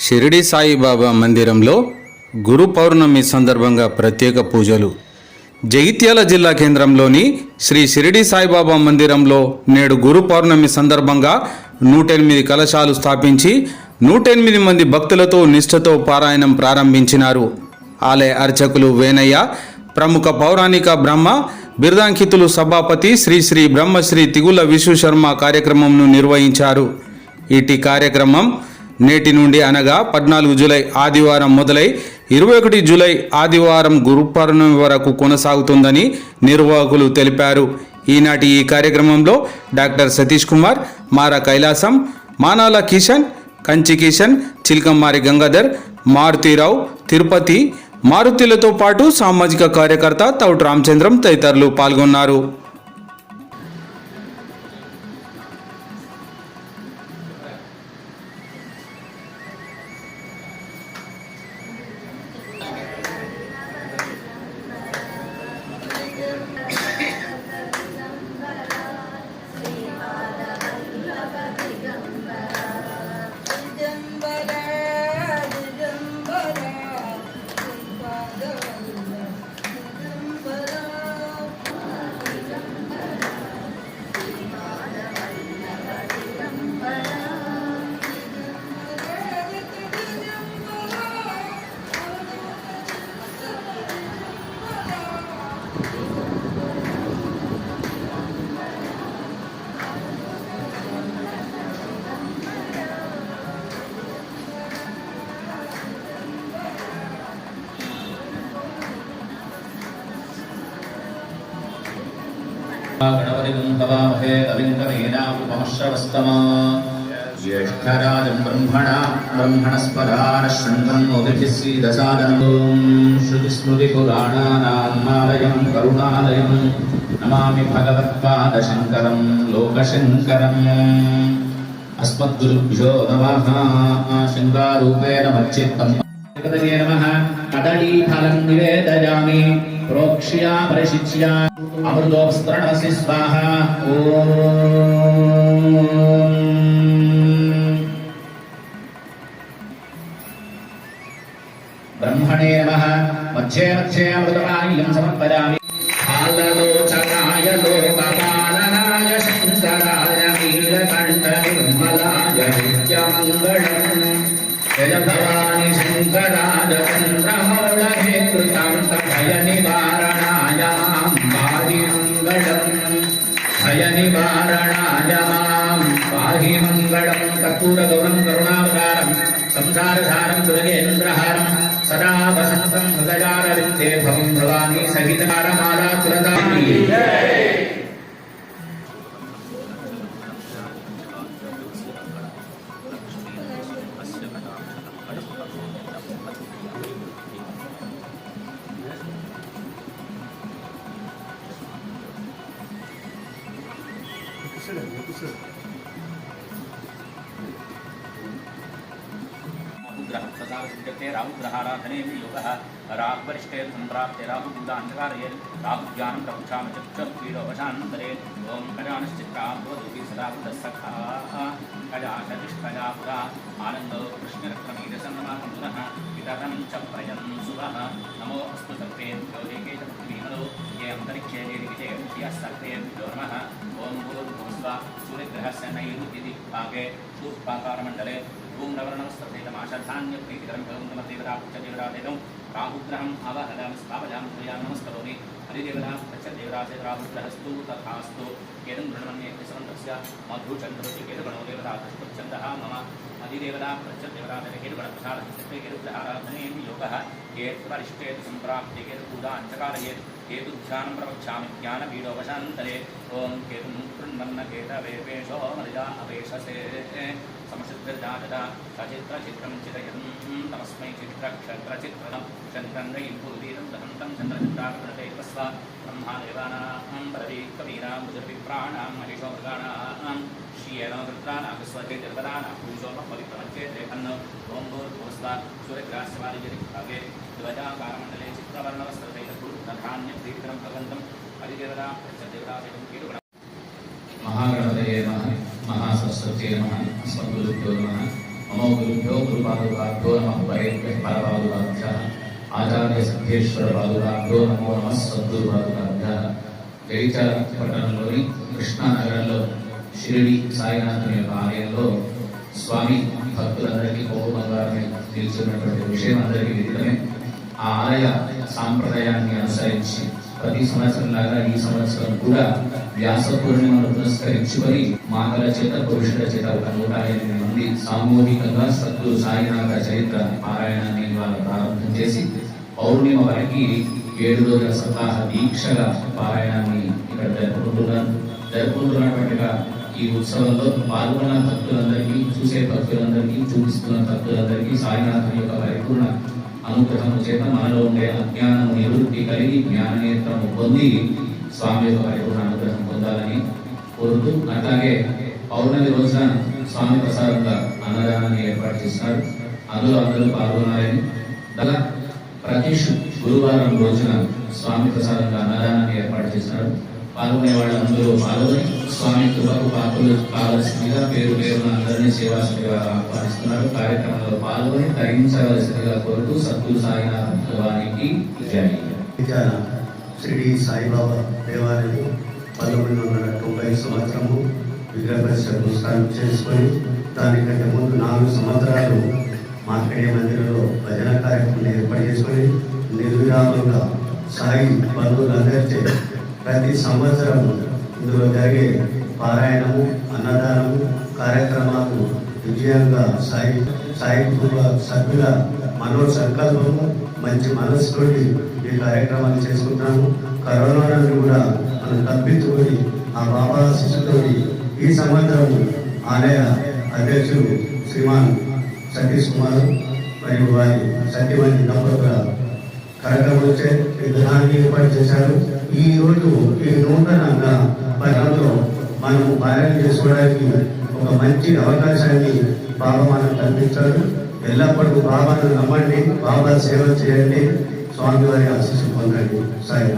షిరిడి సాయిబాబా మందిరంలో గురు పౌర్ణమి సందర్భంగా ప్రత్యేక పూజలు. జగిత్యాల జిల్లా కేంద్రంలోని శ్రీ షిరిడి సాయిబాబా మందిరంలో నేడు గురు పౌర్ణమి సందర్భంగా నూటెనిమిది కలశాలు స్థాపించి నూటెనిమిది మంది భక్తులతో నిష్ఠతో పారాయణం ప్రారంభించినారు. ఆలయ అర్చకులు వేనయ్య ప్రముఖ పౌరాణిక బ్రహ్మ బిర్దాంకితులు సభాపతి శ్రీ శ్రీ బ్రహ్మశ్రీ తిగుల విశ్వశర్మ కార్యక్రమంను నిర్వహించారు. ఇటీ కార్యక్రమం నేటి నుండి అనగా పద్నాలుగు జూలై ఆదివారం మొదలై ఇరవై ఒకటి జూలై ఆదివారం గురుపౌర్ణమి వరకు కొనసాగుతుందని నిర్వాహకులు తెలిపారు. ఈనాటి ఈ కార్యక్రమంలో డాక్టర్ సతీష్ కుమార్ మార కైలాసం మానాల కిషన్ కంచి కిషన్ చిల్కమ్మారి గంగాధర్ మారుతీరావు తిరుపతి మారుతులతో పాటు సామాజిక కార్యకర్త తౌట్ రామచంద్రం తదితరులు పాల్గొన్నారు. गणपतिं हवामहे कविङ्कवीनामुपमश्रवस्तमा ज्येष्ठराजं ब्रह्मणा ब्रह्मणस्पदानः शृण्वन्नोदिभिः सीदसादनम् श्रुतिस्मृतिपुराणानाम् आलयं करुणालयं नमामि भगवत्पादशङ्करं लोकशङ्करम् अस्मद्गुरुभ्यो नमः शङ्कारूपेण मच्चित्तम् जगतये नमः कदलीफलं निवेदयामि प्रोक्ष्या परिशिच्या अमृतोपस्तरणसि स्वाहा ॐ ब्रह्मणे नमः मध्ये मध्ये अमृतपानीयं समर्पयामि काललोचनाय लोकपालनाय शङ्कराय नीलकण्ठनिर्मलाय नित्यमङ्गलम् जय भवानि शङ्कराय चन्द्रमौळहे कृतं भयनिवारणायां पाहिमङ्गलम् भयनिवारणायां पाहिमङ्गलं कर्पूरगौरं करुणावतारं, संसारसारं दुर्गेन्द्रहारं सदा वसन्तं हृदयारविन्दे भवं भवामि सहितकारमाला पुरदामि राहु ग्रहं सदा सिद्ध्यते राहुग्रहाराधने రాహువరిష్టే సంప్రాప్తే రాహుబుద్ధాంధకారయే రాహుజ్ఞానం ప్రపుచ్ఛామ చక్షుర్వీరోవశానంతరే ఓం కజానశ్చిత్రాభవతి సదా సఖా కజాశతిష్కజా ఆనందో కృష్ణరత్నమీరసన్నమాకం పునః వితరం చ ప్రయం శుభः నమో అస్తు సర్వేభ్యో ఏకే ఏ అంతరిక్షే విజయ విజయः సర్వేభ్యో నమः ఓం భూర్భువస్వ సూర్యగ్రహస్య నైరుతి భాగే శూర్పాకారమండలే ధూమ్రవర్ణమస్తేతమాశాధాన్యప్రీతికరం భగవంతమదేవతా राहुद्रह अवहलं स्थापयामि त्वया नमस्करोमि। हरिदेवता प्रच्छदेवराजे रामुग्रहस्तु तथास्तु। एनं गृणमन्ये तिसरन्तस्य मधुचन्द्रस्य केतुगणो देवता तस्पच्छन्दः मम। हरिदेवता प्रच्छदेवराजन केतुगणप्रसादस्य केतुग्रहाराधनेऽपि केतुपूजा अञ्चकारयेत् अवेशसे। सम నాగద సచిత్ర చిత్రంచితయం తమస్మై చిత్ర క్షత్ర చిత్రం చంద్రంగయం పూర్వీరం దహంతం చంద్రచిత్రాకృతే తస్వ బ్రహ్మాదేవానాం ప్రవీకవీనాం బుధవిప్రాణాం మహిషోమృగాణాం శ్రీయేన వృత్రాణాం విశ్వజే దేవతానాం పూజోమ పవిత్రమచ్చే దేహన్ ఓం భూర్భూస్వ సూర్యగ్రాస్యమాదిజరి భవే ధ్వజాకారమండలే చిత్రవర్ణవస్త్రతైన గురు ప్రధాన్య మహా మహాసరస్వతే మహా స్వగురు గురుభ్యో గురుపాదుకాభ్యో నమ పరేభ్య పరపాదుకాభ్య ఆచార్య సిద్ధేశ్వర పాదులాభ్యో నమో నమ సద్గురు పాదులాభ్య జగిత్యాల పట్టణంలోని కృష్ణానగరంలో షిరిడి సాయినాథుని యొక్క ఆలయంలో స్వామి భక్తులందరికీ కొవ్వు బంగారమే నిలిచినటువంటి విషయం అందరికీ విదితమే ఆ ఆలయ సాంప్రదాయాన్ని అనుసరించి ప్రతి సంవత్సరం లాగా ఈ సంవత్సరం కూడా వ్యాస పూర్ణిమను పురస్కరించుకొని మాతల చేత పురుషుల చేత ఒక నూట ఎనిమిది మంది సామూహికంగా సద్గురు సాయినాథ చరిత్ర పారాయణాన్ని ఇవాళ ప్రారంభం చేసి పౌర్ణిమ వరకు ఏడు రోజుల సప్తాహ దీక్షల పారాయణాన్ని ఇక్కడ జరుపుకుంటున్నారు. జరుపుకుంటున్నటువంటిగా ఈ ఉత్సవంలో పాల్గొన్న భక్తులందరికీ చూసే భక్తులందరికీ చూపిస్తున్న భక్తులందరికీ సాయినాథం యొక్క పరిపూర్ణ అనుగ్రహం చేత మనలో ఉండే అజ్ఞానం నివృత్తి కలిగి జ్ఞాననేత్రము పొంది స్వామి వారి కూడా అనుగ్రహం పొందాలని కోరుతూ అట్లాగే పౌర్ణమి రోజున స్వామి ప్రసాదంగా అన్నదానాన్ని ఏర్పాటు చేస్తారు. అందులో అందరూ పాల్గొనాలని. అలా ప్రతి గురువారం రోజున స్వామి ప్రసాదంగా అన్నదానాన్ని ఏర్పాటు చేస్తున్నారు పాల్గొనే వాళ్ళందరూ పాల్గొని స్వామి కృపకు పాత్రలు కావలసిందిగా పేరు పేరున అందరినీ సేవాసులుగా ఆహ్వానిస్తున్నారు. కార్యక్రమంలో పాల్గొని తగ్గించవలసిందిగా కోరుతూ సద్గురు సాయినాథ భగవానికి జై విద్యాల సాయిబాబా దేవాలయం పంతొమ్మిది వందల తొంభై సంవత్సరము విగ్రహ స్థానం చేసుకొని దానికంటే ముందు నాలుగు సంవత్సరాలు మార్కండే మందిరంలో భజన కార్యక్రమం ఏర్పాటు చేసుకొని నిర్విరామంగా సాయి బంధువులందరిచే ప్రతి సంవత్సరం ఇందులో జరిగే పారాయణము అన్నదానము కార్యక్రమాలు విజయంగా సాయి సాయి కుటుంబ సభ్యుల మనో సంకల్పము మంచి మనస్సుతోటి ఈ కార్యక్రమాలు చేసుకుంటాము కరోనా నుండి కూడా మనం తప్పించుకొని ఆ బాబా శిశుతోటి ఈ సంవత్సరం ఆలయ అధ్యక్షుడు శ్రీమాన్ సతీష్ కుమార్ మరియు వారి సత్యమణి దంపతుల కార్యక్రమం వచ్చే విధానాన్ని ఏర్పాటు చేశారు. ఈ రోజు ఈ నూతనంగా పదంలో మనం పాలన చేసుకోవడానికి ఒక మంచి అవకాశాన్ని బాబా మనకు కల్పించారు. ఎల్లప్పుడూ బాబాను నమ్మండి బాబా సేవ చేయండి. స్వామివారి ఆశీస్సు పొందండి. సాయి